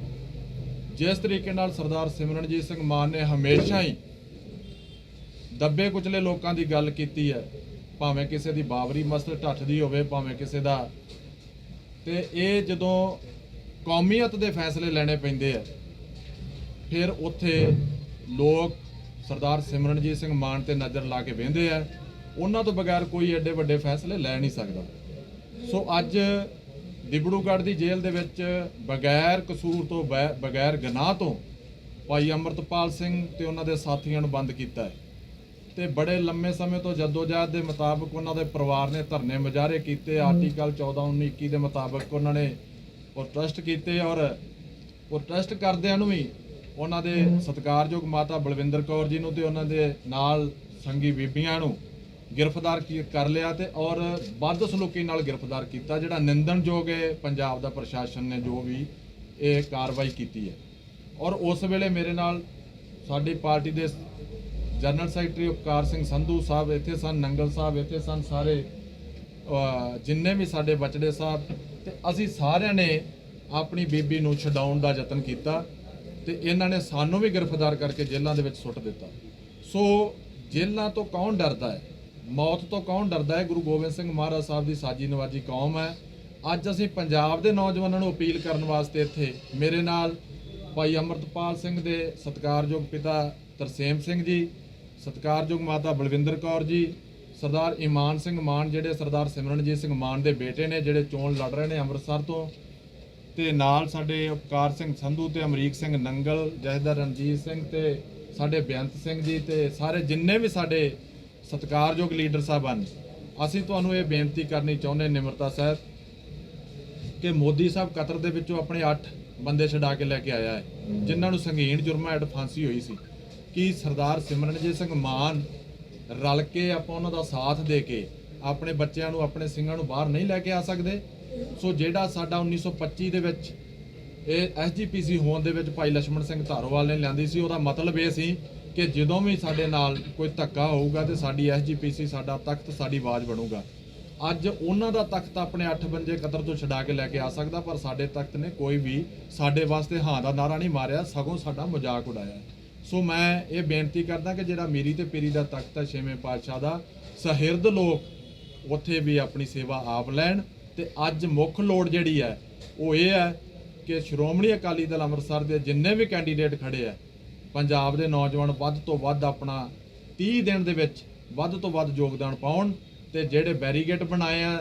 G: ਜਿਸ ਤਰੀਕੇ ਨਾਲ ਸਰਦਾਰ ਸਿਮਰਨਜੀਤ ਸਿੰਘ ਮਾਨ ਨੇ ਹਮੇਸ਼ਾ ਹੀ ਦੱਬੇ ਕੁਚਲੇ ਲੋਕਾਂ ਦੀ ਗੱਲ ਕੀਤੀ ਹੈ। ਭਾਵੇਂ ਕਿਸੇ ਦੀ ਬਾਬਰੀ ਮਸਲ ਢੱਠਦੀ ਹੋਵੇ, ਭਾਵੇਂ ਕਿਸੇ ਦਾ ਤੇ ਇਹ ਜਦੋਂ ਕੌਮੀਅਤ ਦੇ ਫੈਸਲੇ ਲੈਣੇ ਪੈਂਦੇ ਆ, ਫਿਰ ਉੱਥੇ ਲੋਕ ਸਰਦਾਰ ਸਿਮਰਨਜੀਤ ਸਿੰਘ ਮਾਨ ਤੇ ਨਜ਼ਰ ਲਾ ਕੇ ਵੇਂਦੇ ਆ। ਉਹਨਾਂ ਤੋਂ ਬਗੈਰ ਕੋਈ ਐਡੇ ਵੱਡੇ ਫੈਸਲੇ ਲੈ ਨਹੀਂ ਸਕਦਾ। ਸੋ ਅੱਜ ਦਿਬੜੂਗੜ੍ਹ ਦੀ ਜੇਲ੍ਹ ਦੇ ਵਿੱਚ ਬਗੈਰ ਕਸੂਰ ਤੋਂ ਬੈ- ਬਗੈਰ ਗੁਨਾਹ ਤੋਂ ਭਾਈ ਅਮਰਤਪਾਲ ਸਿੰਘ ਤੇ ਉਹਨਾਂ ਦੇ ਸਾਥੀਆਂ ਨੂੰ ਬੰਦ ਕੀਤਾ ਹੈ। ਤੇ ਬੜੇ ਲੰਮੇ ਸਮੇਂ ਤੋਂ ਜਦੋਜਹਿਦ ਦੇ ਮੁਤਾਬਕ ਉਹਨਾਂ ਦੇ ਪਰਿਵਾਰ ਨੇ ਧਰਨੇ ਮੁਜ਼ਾਹਰੇ ਕੀਤੇ। ਆਰਟੀਕਲ 14 19 21 ਦੇ ਮੁਤਾਬਕ ਉਹਨਾਂ ਨੇ ਪ੍ਰੋਟੈਸਟ ਕੀਤੇ ਔਰ ਪ੍ਰੋਟੈਸਟ ਕਰਦਿਆਂ ਨੂੰ ਵੀ ਉਹਨਾਂ ਦੇ ਸਤਿਕਾਰਯੋਗ ਮਾਤਾ ਬਲਵਿੰਦਰ ਕੌਰ ਜੀ ਨੂੰ ਤੇ ਉਹਨਾਂ ਦੇ ਨਾਲ ਸੰਗੀ ਬੀਬੀਆਂ ਨੂੰ ਗ੍ਰਿਫਤਾਰ ਕੀ- ਕਰ ਲਿਆ ਤੇ ਔਰ ਵੱਧ ਸਲੂਕੀ ਨਾਲ ਗ੍ਰਿਫਤਾਰ ਕੀਤਾ, ਜਿਹੜਾ ਨਿੰਦਣਯੋਗ ਹੈ ਪੰਜਾਬ ਦਾ ਪ੍ਰਸ਼ਾਸਨ ਨੇ ਜੋ ਵੀ ਇਹ ਕਾਰਵਾਈ ਕੀਤੀ ਹੈ। ਔਰ ਉਸ ਵੇਲੇ ਮੇਰੇ ਨਾਲ ਸਾਡੀ ਪਾਰਟੀ ਦੇ ਜਨਰਲ ਸੈਕਟਰੀ ਉਪਕਾਰ ਸਿੰਘ ਸੰਧੂ ਸਾਹਿਬ ਇੱਥੇ ਸਨ, ਨੰਗਲ ਸਾਹਿਬ ਇੱਥੇ ਸਨ, ਸਾਰੇ ਜਿੰਨੇ ਵੀ ਸਾਡੇ ਬਚੜੇ ਸਾਹਿਬ, ਤੇ ਅਸੀਂ ਸਾਰਿਆਂ ਨੇ ਆਪਣੀ ਬੀਬੀ ਨੂੰ ਛਡਾਉਣ ਦਾ ਯਤਨ ਕੀਤਾ ਤੇ ਇਹਨਾਂ ਨੇ ਸਾਨੂੰ ਵੀ ਗ੍ਰਿਫਤਾਰ ਕਰਕੇ ਜੇਲ੍ਹਾਂ ਦੇ ਵਿੱਚ ਸੁੱਟ ਦਿੱਤਾ। ਸੋ ਜੇਲ੍ਹਾਂ ਤੋਂ ਕੌਣ ਡਰਦਾ ਹੈ? ਮੌਤ ਤੋਂ ਕੌਣ ਡਰਦਾ ਹੈ? ਗੁਰੂ ਗੋਬਿੰਦ ਸਿੰਘ ਮਹਾਰਾਜ ਸਾਹਿਬ ਦੀ ਸਾਜੀ ਨਵਾਜੀ ਕੌਮ ਹੈ। ਅੱਜ ਅਸੀਂ ਪੰਜਾਬ ਦੇ ਨੌਜਵਾਨਾਂ ਨੂੰ ਅਪੀਲ ਕਰਨ ਵਾਸਤੇ ਇੱਥੇ ਮੇਰੇ ਨਾਲ ਭਾਈ ਅਮਰਤਪਾਲ ਸਿੰਘ ਦੇ ਸਤਿਕਾਰਯੋਗ ਪਿਤਾ ਤਰਸੇਮ ਸਿੰਘ ਜੀ ਸਤਿਕਾਰਯੋਗ ਮਾਤਾ ਬਲਵਿੰਦਰ ਕੌਰ ਜੀ, ਸਰਦਾਰ ਇਮਾਨ ਸਿੰਘ ਮਾਨ ਜਿਹੜੇ ਸਰਦਾਰ ਸਿਮਰਨਜੀਤ ਸਿੰਘ ਮਾਨ ਦੇ ਬੇਟੇ ਨੇ, ਜਿਹੜੇ ਚੋਣ ਲੜ ਰਹੇ ਨੇ ਅੰਮ੍ਰਿਤਸਰ ਤੋਂ। ਤੇ ਨਾਲ ਸਾਡੇ ਉਪਕਾਰ ਸਿੰਘ ਸੰਧੂ ਤੇ ਅਮਰੀਕ ਸਿੰਘ ਨੰਗਲ ਜਹਦਰ ਰਣਜੀਤ ਸਿੰਘ ਤੇ ਸਾਡੇ ਬੇਅੰਤ ਸਿੰਘ ਜੀ ਤੇ ਸਾਰੇ ਜਿੰਨੇ ਵੀ ਸਾਡੇ ਸਤਿਕਾਰਯੋਗ ਲੀਡਰ ਸਾਹਿਬਾਨ, ਅਸੀਂ ਤੁਹਾਨੂੰ ਇਹ ਬੇਨਤੀ ਕਰਨੀ ਚਾਹੁੰਦੇ ਨਿਮਰਤਾ ਸਾਹਿਬ, ਕਿ ਮੋਦੀ ਸਾਹਿਬ ਕਤਰ ਦੇ ਵਿੱਚੋਂ ਆਪਣੇ 8 ਬੰਦੇ ਛਡਾ ਕੇ ਲੈ ਕੇ ਆਇਆ ਹੈ, ਜਿਨ੍ਹਾਂ ਨੂੰ ਸੰਗੀਨ ਜੁਰਮਾਂ ਹੇਠ ਫਾਂਸੀ ਹੋਈ ਸੀ। ਕਿ ਸਰਦਾਰ ਸਿਮਰਨਜੀਤ ਸਿੰਘ ਮਾਨ ਰਲ ਕੇ ਆਪਾਂ ਉਹਨਾਂ ਦਾ ਸਾਥ ਦੇ ਕੇ ਆਪਣੇ ਬੱਚਿਆਂ ਨੂੰ, ਆਪਣੇ ਸਿੰਘਾਂ ਨੂੰ ਬਾਹਰ ਨਹੀਂ ਲੈ ਕੇ ਆ ਸਕਦੇ? ਸੋ ਜਿਹੜਾ ਸਾਡਾ 1925 ਦੇ ਵਿੱਚ ਇਹ ਐਸਜੀਪੀਸੀ ਹੋਣ ਦੇ ਵਿੱਚ ਭਾਈ ਲక్ష్మణ ਸਿੰਘ ਧਾਰੋਵਾਲ ਨੇ ਲਿਆਂਦੀ ਸੀ, ਉਹਦਾ ਮਤਲਬ ਇਹ ਸੀ ਕਿ ਜਦੋਂ ਵੀ ਸਾਡੇ ਨਾਲ ਕੋਈ ਧੱਕਾ ਹੋਊਗਾ ਤੇ ਸਾਡੀ ਐਸਜੀਪੀਸੀ ਸਾਡਾ ਤਖਤ, ਸਾਡੀ ਆਵਾਜ਼ ਬਣੂਗਾ। ਅੱਜ ਉਹਨਾਂ ਦਾ ਤਖਤ ਆਪਣੇ 8 ਬੰਜੇ ਕਤਰ ਤੋਂ ਛਡਾ ਕੇ ਲੈ ਕੇ ਆ ਸਕਦਾ, ਪਰ ਸਾਡੇ ਤਖਤ ਨੇ ਕੋਈ ਵੀ ਸਾਡੇ ਵਾਸਤੇ ਹਾਂ ਦਾ ਨਾਰਾ ਨਹੀਂ ਮਾਰਿਆ, ਸਗੋਂ ਸਾਡਾ ਮਜ਼ਾਕ ਉਡਾਇਆ। ਸੋ ਮੈਂ ਇਹ ਬੇਨਤੀ ਕਰਦਾ ਕਿ ਜਿਹੜਾ ਮੀਰੀ ਤੇ ਪੀਰੀ ਦਾ ਤਖਤ ਹੈ ਛੇਵੇਂ ਪਾਤਸ਼ਾਹ ਦਾ, ਸਹਿਰਦ ਲੋਕ ਉੱਥੇ ਵੀ ਆਪਣੀ ਸੇਵਾ ਆਪ ਲੈਣ ਤੇ ਅੱਜ ਮੁੱਖ ਲੋੜ ਜਿਹੜੀ ਹੈ, ਉਹ ਇਹ ਹੈ ਕਿ ਸ਼੍ਰੋਮਣੀ ਅਕਾਲੀ ਦਲ ਅੰਮ੍ਰਿਤਸਰ ਦੇ ਜਿੰਨੇ ਵੀ ਕੈਂਡੀਡੇਟ ਖੜੇ ਆ ਪੰਜਾਬ ਦੇ ਨੌਜਵਾਨ ਵੱਧ ਤੋਂ ਵੱਧ ਆਪਣਾ 30 ਦਿਨ ਦੇ ਵਿੱਚ ਵੱਧ ਤੋਂ ਵੱਧ ਯੋਗਦਾਨ ਪਾਉਣ ਤੇ ਜਿਹੜੇ ਬੈਰੀਗੇਟ ਬਣਾਏ ਆ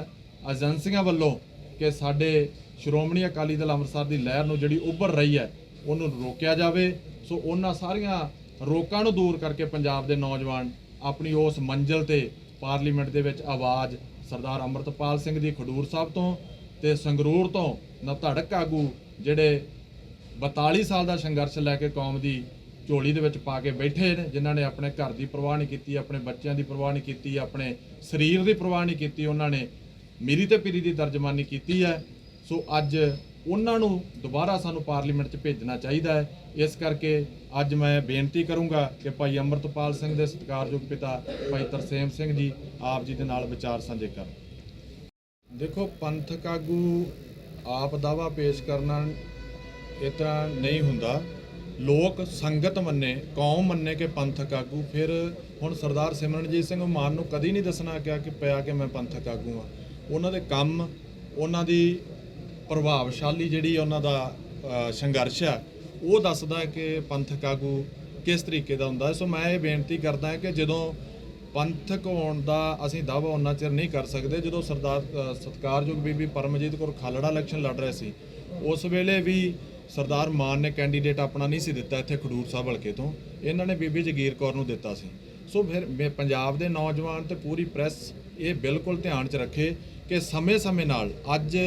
G: ਏਜੰਸੀਆਂ ਵੱਲੋਂ ਕਿ ਸਾਡੇ ਸ਼੍ਰੋਮਣੀ ਅਕਾਲੀ ਦਲ ਅੰਮ੍ਰਿਤਸਰ ਦੀ ਲਹਿਰ ਨੂੰ ਜਿਹੜੀ ਉੱਭਰ ਰਹੀ ਹੈ, ਉਹਨੂੰ ਰੋਕਿਆ ਜਾਵੇ। ਸੋ ਉਹਨਾਂ ਸਾਰੀਆਂ ਰੋਕਾਂ ਨੂੰ ਦੂਰ ਕਰਕੇ ਪੰਜਾਬ ਦੇ ਨੌਜਵਾਨ ਆਪਣੀ ਉਸ ਮੰਜ਼ਿਲ ਤੇ ਪਾਰਲੀਮੈਂਟ ਦੇ ਵਿੱਚ ਆਵਾਜ਼ ਸਰਦਾਰ ਅਮਰਤਪਾਲ ਸਿੰਘ ਦੀ ਖਡੂਰ ਸਾਹਿਬ ਤੋਂ ਤੇ ਸੰਗਰੂਰ ਤੋਂ ਨਧੜਕ ਆਗੂ ਜਿਹੜੇ 42 ਸਾਲ ਦਾ ਸੰਘਰਸ਼ ਲੈ ਕੇ ਕੌਮ ਦੀ ਝੋਲੀ ਦੇ ਵਿੱਚ ਪਾ ਕੇ ਬੈਠੇ ਨੇ, ਜਿਨ੍ਹਾਂ ਨੇ ਆਪਣੇ ਘਰ ਦੀ ਪਰਵਾਹ ਨਹੀਂ ਕੀਤੀ, ਆਪਣੇ ਬੱਚਿਆਂ ਦੀ ਪਰਵਾਹ ਨਹੀਂ ਕੀਤੀ, ਆਪਣੇ ਸਰੀਰ ਦੀ ਪਰਵਾਹ ਨਹੀਂ ਕੀਤੀ, ਉਹਨਾਂ ਨੇ ਮੀਰੀ ਤੇ ਪੀਰੀ ਦੀ ਤਰਜਮਾਨੀ ਕੀਤੀ ਹੈ। ਸੋ ਅੱਜ ਉਹਨਾਂ ਨੂੰ ਦੁਬਾਰਾ ਸਾਨੂੰ ਪਾਰਲੀਮੈਂਟ 'ਚ ਭੇਜਣਾ ਚਾਹੀਦਾ ਹੈ। ਇਸ ਕਰਕੇ ਅੱਜ ਮੈਂ ਬੇਨਤੀ ਕਰੂੰਗਾ ਕਿ ਭਾਈ ਅਮਰਤਪਾਲ ਸਿੰਘ ਦੇ ਸਤਿਕਾਰਯੋਗ ਪਿਤਾ ਭਾਈ ਤਰਸੇਮ ਸਿੰਘ ਜੀ ਆਪ ਜੀ ਦੇ ਨਾਲ ਵਿਚਾਰ ਸਾਂਝੇ ਕਰਨ। ਦੇਖੋ ਪੰਥਕ ਆਗੂ ਆਪ ਦਾਵਾ ਪੇਸ਼ ਕਰਨਾ ਇਸ ਤਰ੍ਹਾਂ ਨਹੀਂ ਹੁੰਦਾ। ਲੋਕ ਸੰਗਤ ਮੰਨੇ, ਕੌਮ ਮੰਨੇ ਕਿ ਪੰਥਕ ਆਗੂ ਫਿਰ ਹੁਣ ਸਰਦਾਰ ਸਿਮਰਨਜੀਤ ਸਿੰਘ ਮਾਨ ਨੂੰ ਕਦੀ ਨਹੀਂ ਦੱਸਣਾ ਕਿਹਾ ਕਿ ਪਿਆ ਕਿ ਮੈਂ ਪੰਥਕ ਆਗੂ ਆ ਉਹਨਾਂ ਦੇ ਕੰਮ, ਉਹਨਾਂ ਦੀ ਪ੍ਰਭਾਵਸ਼ਾਲੀ ਜਿਹੜੀ ਉਹਨਾਂ ਦਾ ਸੰਘਰਸ਼ ਆ ਉਹ ਦੱਸਦਾ ਕਿ ਪੰਥਕ ਆਗੂ ਕਿਸ ਤਰੀਕੇ ਦਾ ਹੁੰਦਾ ਸੋ ਮੈਂ ਇਹ ਬੇਨਤੀ ਕਰਦਾ ਕਿ ਜਦੋਂ ਪੰਥਕ ਹੋਣ ਦਾ ਅਸੀਂ ਦਾਅਵਾ ਉਹਨਾਂ ਚਿਰ ਨਹੀਂ ਕਰ ਸਕਦੇ ਜਦੋਂ ਸਰਦਾਰ ਅ, ਬੀਬੀ ਪਰਮਜੀਤ ਕੌਰ ਖਾਲੜਾ ਇਲੈਕਸ਼ਨ ਲੜ ਰਹੇ ਸੀ ਉਸ ਵੇਲੇ ਵੀ ਸਰਦਾਰ ਮਾਨ ਨੇ ਕੈਂਡੀਡੇਟ ਆਪਣਾ ਨਹੀਂ ਸੀ ਦਿੱਤਾ ਇੱਥੇ ਖਡੂਰ ਸਾਹਿਬ ਹਲਕੇ ਤੋਂ। ਇਹਨਾਂ ਨੇ ਬੀਬੀ ਜਗੀਰ ਕੌਰ ਨੂੰ ਦਿੱਤਾ ਸੀ। ਸੋ ਫਿਰ ਮੇ- ਪੰਜਾਬ ਦੇ ਨੌਜਵਾਨ ਤੇ ਪੂਰੀ ਪ੍ਰੈਸ ਇਹ ਬਿਲਕੁਲ ਧਿਆਨ 'ਚ ਰੱਖੇ ਕਿ ਸਮੇਂ-ਸਮੇਂ ਨਾਲ ਅੱਜ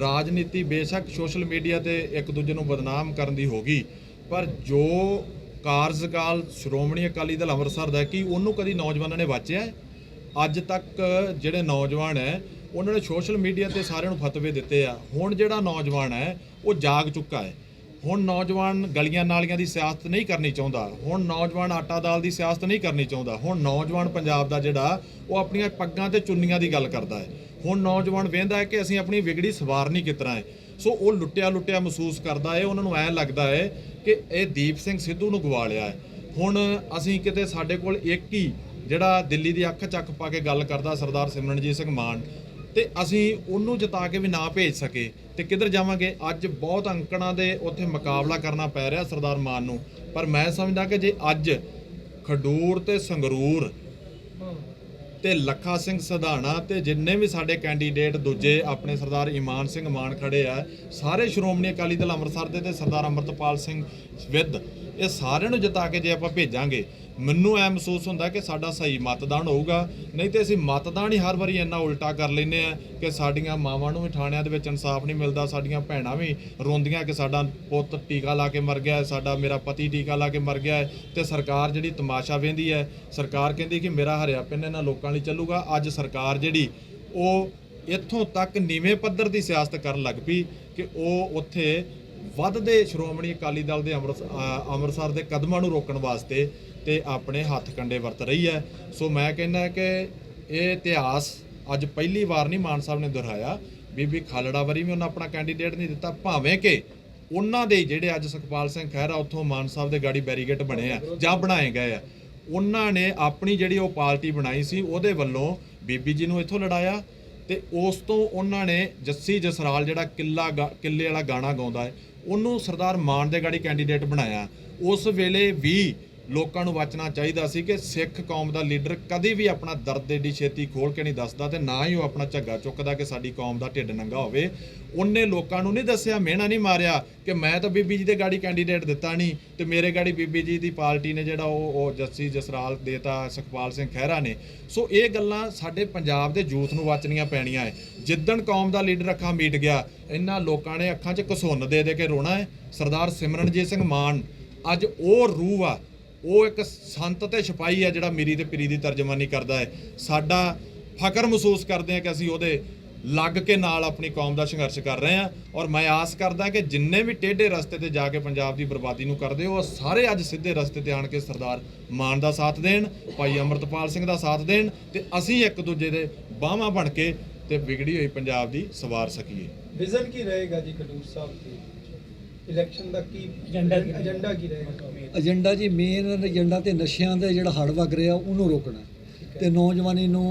G: ਰਾਜਨੀਤੀ ਬੇਸ਼ੱਕ ਸੋਸ਼ਲ ਮੀਡੀਆ ਤੇ ਇੱਕ ਦੂਜੇ ਨੂੰ ਬਦਨਾਮ ਕਰਨ ਦੀ ਹੋਗੀ, ਪਰ ਜੋ ਕਾਰਜਕਾਲ ਸ਼੍ਰੋਮਣੀ ਅਕਾਲੀ ਦਲ ਅੰਮ੍ਰਿਤਸਰ ਦਾ ਕੀ ਉਹਨੂੰ ਕਦੀ ਨੌਜਵਾਨਾਂ ਨੇ ਵਾਚਿਆ ਅੱਜ ਤੱਕ ਜਿਹੜੇ ਨੌਜਵਾਨ ਹੈ, ਉਹਨਾਂ ਨੇ ਸੋਸ਼ਲ ਮੀਡੀਆ ਤੇ ਸਾਰਿਆਂ ਨੂੰ ਫਤਵੇ ਦਿੱਤੇ ਆ। ਹੁਣ ਜਿਹੜਾ ਨੌਜਵਾਨ ਹੈ, ਉਹ ਜਾਗ ਚੁੱਕਾ ਹੈ। ਹੁਣ ਨੌਜਵਾਨ ਗਲੀਆਂ ਨਾਲੀਆਂ ਦੀ ਸਿਆਸਤ ਨਹੀਂ ਕਰਨੀ ਚਾਹੁੰਦਾ, ਹੁਣ ਨੌਜਵਾਨ ਆਟਾ ਦਾਲ ਦੀ ਸਿਆਸਤ ਨਹੀਂ ਕਰਨੀ ਚਾਹੁੰਦਾ, ਹੁਣ ਨੌਜਵਾਨ ਪੰਜਾਬ ਦਾ ਜਿਹੜਾ, ਉਹ ਆਪਣੀਆਂ ਪੱਗਾਂ ਤੇ ਚੁੰਨੀਆਂ ਦੀ ਗੱਲ ਕਰਦਾ ਹੈ। ਹੁਣ ਨੌਜਵਾਨ ਵੇਂਦਾ ਹੈ ਕਿ ਅਸੀਂ ਆਪਣੀ ਵਿਗੜੀ ਸਵਾਰਨੀ ਕਿਤਰਾ ਹੈ। ਸੋ ਉਹ ਲੁੱਟਿਆ ਲੁੱਟਿਆ ਮਹਿਸੂਸ ਕਰਦਾ ਹੈ, ਉਹਨਾਂ ਨੂੰ ਐ ਲੱਗਦਾ ਹੈ ਕਿ ਇਹ ਦੀਪ ਸਿੰਘ ਸਿੱਧੂ ਨੂੰ ਗਵਾ ਲਿਆ ਹੈ। ਹੁਣ ਅਸੀਂ ਕਿਤੇ ਸਾਡੇ ਕੋਲ ਇੱਕ ਹੀ ਜਿਹੜਾ ਦਿੱਲੀ ਦੀ ਅੱਖ ਚੱਕ ਪਾ ਕੇ ਗੱਲ ਕਰਦਾ ਸਰਦਾਰ ਸਿਮਰਨਜੀਤ ਸਿੰਘ ਮਾਨ ਤੇ ਅਸੀਂ ਉਹਨੂੰ ਜਿਤਾ ਕੇ ਵੀ ਨਾ ਭੇਜ ਸਕੇ ਤੇ ਕਿੱਧਰ ਜਾਵਾਂਗੇ? ਅੱਜ ਬਹੁਤ ਅੰਕੜਾਂ ਦੇ ਉੱਥੇ ਮੁਕਾਬਲਾ ਕਰਨਾ ਪੈ ਰਿਹਾ ਸਰਦਾਰ ਮਾਨ ਨੂੰ। ਪਰ ਮੈਂ ਸਮਝਦਾ ਕਿ ਜੇ ਅੱਜ ਖਡੂਰ ਤੇ ਸੰਗਰੂਰ ਤੇ ਲੱਖਾ ਸਿੰਘ ਸਧਾਣਾ ਤੇ ਜਿੰਨੇ ਵੀ ਸਾਡੇ ਕੈਂਡੀਡੇਟ ਦੂਜੇ ਆਪਣੇ ਸਰਦਾਰ ਇਮਾਨ ਸਿੰਘ ਮਾਨ ਖੜੇ ਆ, ਸਾਰੇ ਸ਼੍ਰੋਮਣੀ ਅਕਾਲੀ ਦਲ ਅੰਮ੍ਰਿਤਸਰ ਦੇ ਤੇ ਸਰਦਾਰ ਅੰਮ੍ਰਿਤਪਾਲ ਸਿੰਘ ਵਿਦ ਇਹ ਸਾਰਿਆਂ ਨੂੰ ਜਿਤਾ ਕੇ ਜੇ ਆਪਾਂ ਭੇਜਾਂਗੇ, ਮੈਨੂੰ ਐ ਮਹਿਸੂਸ ਹੁੰਦਾ ਕਿ ਸਾਡਾ ਸਹੀ ਮਤਦਾਨ ਹੋਊਗਾ। ਨਹੀਂ ਤੇ ਅਸੀਂ ਮਤਦਾਨ ਹੀ ਹਰ ਵਾਰੀ ਇੰਨਾ ਉਲਟਾ ਕਰ ਲੈਨੇ ਆ ਕਿ ਸਾਡੀਆਂ ਮਾਵਾਂ ਨੂੰ ਵੀ ਥਾਣਿਆਂ ਦੇ ਵਿੱਚ ਇਨਸਾਫ ਨਹੀਂ ਮਿਲਦਾ, ਸਾਡੀਆਂ ਭੈਣਾਂ ਵੀ ਰੋਂਦੀਆਂ ਕਿ ਸਾਡਾ ਪੁੱਤ ਟੀਕਾ ਲਾ ਕੇ ਮਰ ਗਿਆ ਸਾਡਾ ਮੇਰਾ ਪਤੀ ਟੀਕਾ ਲਾ ਕੇ ਮਰ ਗਿਆ ਹੈ ਤੇ ਸਰਕਾਰ ਜਿਹੜੀ ਤਮਾਸ਼ਾ ਵੇਂਦੀ ਹੈ, ਸਰਕਾਰ ਕਹਿੰਦੀ ਕਿ ਮੇਰਾ ਹਰਿਆ ਪਿੰਨ ਇਹਨਾਂ ਲੋਕਾਂ ਲਈ ਚੱਲੂਗਾ। ਅੱਜ ਸਰਕਾਰ ਜਿਹੜੀ ਉਹ ਇੱਥੋਂ ਤੱਕ ਨੀਵੇਂ ਪੱਧਰ ਦੀ ਸਿਆਸਤ ਕਰਨ ਲੱਗ ਪਈ ਕਿ ਉਹ ਉੱਥੇ ਵੱਧਦੇ ਸ਼੍ਰੋਮਣੀ ਅਕਾਲੀ ਦਲ ਦੇ ਅੰਮ੍ਰਿਤ ਅੰਮ੍ਰਿਤਸਰ ਦੇ ਕਦਮਾਂ ਨੂੰ ਰੋਕਣ ਵਾਸਤੇ ਤੇ ਆਪਣੇ ਹੱਥ ਕੰਡੇ ਵਰਤ ਰਹੀ ਹੈ। ਸੋ ਮੈਂ ਕਹਿੰਦਾ ਕਿ ਇਹ ਇਤਿਹਾਸ ਅੱਜ ਪਹਿਲੀ ਵਾਰ ਨਹੀਂ ਮਾਨ ਸਾਹਿਬ ਨੇ ਦੁਹਰਾਇਆ। ਬੀਬੀ ਖਾਲੜਾ ਵਰੀ ਵੀ ਉਹਨਾਂ ਆਪਣਾ ਕੈਂਡੀਡੇਟ ਨਹੀਂ ਦਿੱਤਾ, ਭਾਵੇਂ ਕਿ ਉਹਨਾਂ ਦੇ ਜਿਹੜੇ ਅੱਜ ਸੁਖਪਾਲ ਸਿੰਘ ਖਹਿਰਾ ਉੱਥੋਂ ਮਾਨ ਸਾਹਿਬ ਦੇ ਗਾੜੀ ਬੈਰੀਗੇਟ ਬਣੇ ਆ ਜਾਂ ਬਣਾਏ ਗਏ ਆ, ਉਹਨਾਂ ਨੇ ਆਪਣੀ ਜਿਹੜੀ ਉਹ ਪਾਰਟੀ ਬਣਾਈ ਸੀ, ਉਹਦੇ ਵੱਲੋਂ ਬੀਬੀ ਜੀ ਨੂੰ ਇੱਥੋਂ ਲੜਾਇਆ ਤੇ ਉਸ ਤੋਂ ਉਹਨਾਂ ਨੇ ਜੱਸੀ ਜਸਰਾਲ ਜਿਹੜਾ ਕਿੱਲਾ ਗਾ- ਕਿੱਲੇ ਵਾਲਾ ਗਾਣਾ ਗਾਉਂਦਾ ਹੈ ਉਹਨੂੰ ਸਰਦਾਰ ਮਾਨ ਦੇ ਗਾੜੀ ਕੈਂਡੀਡੇਟ ਬਣਾਇਆ। ਉਸ ਵੇਲੇ ਵੀ ਲੋਕਾਂ ਨੂੰ ਵਾਚਣਾ ਚਾਹੀਦਾ ਸੀ ਕਿ ਸਿੱਖ ਕੌਮ ਦਾ ਲੀਡਰ ਕਦੇ ਵੀ ਆਪਣਾ ਦਰਦ ਏਡੀ ਛੇਤੀ ਖੋਲ ਕੇ ਨਹੀਂ ਦੱਸਦਾ ਤੇ ਨਾ ਹੀ ਉਹ ਆਪਣਾ ਝੱਗਾ ਚੁੱਕਦਾ ਕਿ ਸਾਡੀ ਕੌਮ ਦਾ ਢਿੱਡ ਨੰਗਾ ਹੋਵੇ। ਉਹਨੇ ਲੋਕਾਂ ਨੂੰ ਨਹੀਂ ਦੱਸਿਆ, ਮਿਹਣਾ ਨਹੀਂ ਮਾਰਿਆ ਕਿ ਮੈਂ ਤਾਂ ਬੀਬੀ ਜੀ ਦੇ ਗਾੜੀ ਕੈਂਡੀਡੇਟ ਦਿੱਤਾ ਨਹੀਂ ਤੇ ਮੇਰੇ ਗਾੜੀ ਬੀਬੀ ਜੀ ਦੀ ਪਾਰਟੀ ਨੇ ਜਿਹੜਾ ਉਹ ਉਹ ਜੱਸੀ ਜਸਰਾਲ ਦੇਤਾ ਸੁਖਪਾਲ ਸਿੰਘ ਖਹਿਰਾ ਨੇ। ਸੋ ਇਹ ਗੱਲਾਂ ਸਾਡੇ ਪੰਜਾਬ ਦੇ ਯੂਥ ਨੂੰ ਵਾਚਣੀਆਂ ਪੈਣੀਆਂ ਹੈ ਜਿੱਦਣ ਕੌਮ ਦਾ ਲੀਡਰ ਅੱਖਾਂ ਮੀਟ ਗਿਆ, ਇਹਨਾਂ ਲੋਕਾਂ ਨੇ ਅੱਖਾਂ 'ਚ ਘਸੁੰਨ ਦੇ ਦੇ ਕੇ ਰੋਣਾ ਹੈ ਸਰਦਾਰ ਸਿਮਰਨਜੀਤ ਸਿੰਘ ਮਾਨ, ਅੱਜ ਉਹ ਰੂਹ ਆ ਉਹ ਇੱਕ ਸੰਤ ਤੇ ਸਿਪਾਹੀ ਹੈ ਜਿਹੜਾ ਮੇਰੀ ਤੇ ਪੀਰੀ ਦੀ ਤਰਜਮਾਨੀ ਕਰਦਾ ਹੈ। ਸਾਡਾ ਫਖਰ ਮਹਿਸੂਸ ਕਰਦੇ ਹਾਂ ਕਿ ਅਸੀਂ ਉਹਦੇ ਲੱਗ ਕੇ ਨਾਲ ਆਪਣੀ ਕੌਮ ਦਾ ਸੰਘਰਸ਼ ਕਰ ਰਹੇ ਹਾਂ ਔਰ ਮੈਂ ਆਸ ਕਰਦਾ ਕਿ ਜਿੰਨੇ ਵੀ ਟੇਢੇ ਰਸਤੇ ਤੇ ਜਾ ਕੇ ਪੰਜਾਬ ਦੀ ਬਰਬਾਦੀ ਨੂੰ ਕਰਦੇ ਹੋ, ਉਹ ਸਾਰੇ ਅੱਜ ਸਿੱਧੇ ਰਸਤੇ ਤੇ ਆਣ ਕੇ ਸਰਦਾਰ ਮਾਨ ਦਾ ਸਾਥ ਦੇਣ, ਭਾਈ ਅਮਰਤਪਾਲ ਸਿੰਘ ਦਾ ਸਾਥ ਦੇਣ ਤੇ ਅਸੀਂ ਇੱਕ ਦੂਜੇ ਦੇ ਬਾਹਾਂ ਬਣ ਕੇ ਤੇ ਵਿਗੜੀ ਹੋਈ ਪੰਜਾਬ ਦੀ ਸਵਾਰ ਸਕੀਏ।
B: ਵਿਜ਼ਨ ਕੀ ਰਹੇਗਾ ਜੀ ਖਡੂਰ ਸਾਹਿਬ ਦੀ ਇਲੈਕਸ਼ਨ ਦਾ ਕੀ
D: ਏਜੰਡਾ ਕੀ
B: ਏਜੰਡਾ ਕੀ ਰਹੇਗਾ?
C: ਏਜੰਡਾ ਜੀ ਮੇਨ ਏਜੰਡਾ ਤੇ ਨਸ਼ਿਆਂ ਦਾ ਜਿਹੜਾ ਹੜ ਵਗ ਰਿਹਾ ਉਹਨੂੰ ਰੋਕਣਾ। ਤੇ ਨੌਜਵਾਨੀ ਨੂੰ